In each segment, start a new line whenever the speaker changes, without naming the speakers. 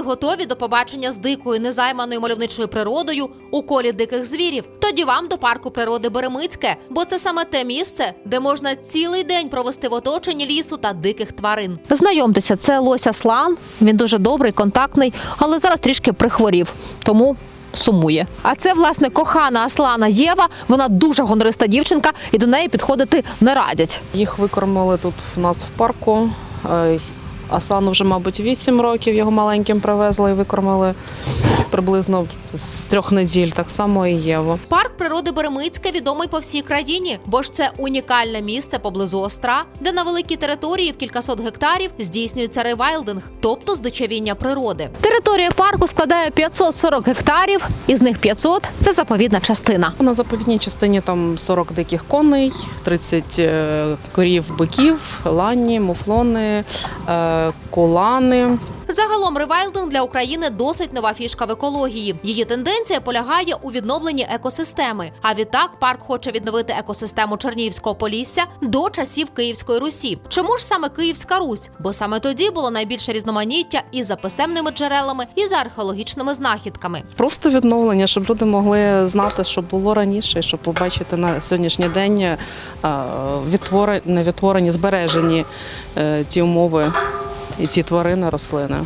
готові до побачення з дикою незайманою мальовничою природою у колі диких звірів? Тоді вам до парку природи Беремицьке, бо це саме те місце, де можна цілий день провести в оточенні лісу та диких тварин. Знайомтеся, це лось Аслан. Він дуже добрий, контактний, але зараз трішки прихворів, тому. Сумує. А це власне кохана Аслана Єва. Вона дуже гонориста дівчинка, і до неї підходити не радять.
Їх викормили тут в нас в парку. Е, Асану вже, мабуть, 8 років його маленьким привезли і викормили приблизно з трьох неділь. Так само і Єву.
Парк природи Беремицьке відомий по всій країні, бо ж це унікальне місце поблизу Остра, де на великій території в кількасот гектарів здійснюється ревайлдинг, тобто здичавіння природи. Територія парку складає 540 гектарів, із них 500 – це заповідна частина.
На заповідній частині там 40 диких коней, 30 е, корів, биків, лані, муфлони, кулани.
Загалом ревайлдинг для України досить нова фішка в екології. Її тенденція полягає у відновленні екосистеми. А відтак парк хоче відновити екосистему Чернігівського полісся до часів Київської Русі. Чому ж саме Київська Русь? Бо саме тоді було найбільше різноманіття і за писемними джерелами, і за археологічними знахідками.
Просто відновлення, щоб люди могли знати, що було раніше, і щоб побачити на сьогоднішній день е, відтворені, не відтворені, збережені е, ті умови і ці тварини, рослини.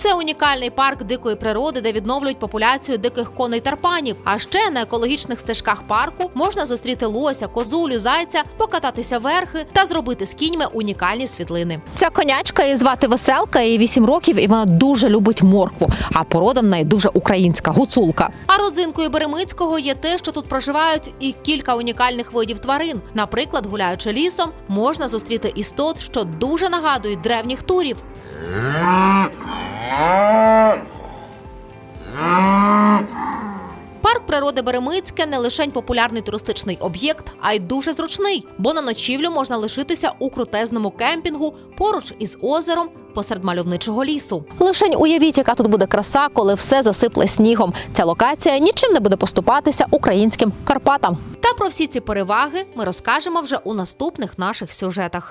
Це унікальний парк дикої природи, де відновлюють популяцію диких коней тарпанів. А ще на екологічних стежках парку можна зустріти лося, козулю, зайця, покататися верхи та зробити з кіньми унікальні світлини. Ця конячка її звати Веселка, їй 8 років, і вона дуже любить моркву. А порода в неї дуже українська гуцулка. А родзинкою Беремицького є те, що тут проживають і кілька унікальних видів тварин. Наприклад, гуляючи лісом, можна зустріти істот, що дуже нагадують древніх турів. Парк природи Беремицьке не лише популярний туристичний об'єкт, а й дуже зручний, бо на ночівлю можна лишитися у крутезному кемпінгу поруч із озером посеред мальовничого лісу. Лишень уявіть, яка тут буде краса, коли все засипле снігом. Ця локація нічим не буде поступатися українським Карпатам. Та про всі ці переваги ми розкажемо вже у наступних наших сюжетах.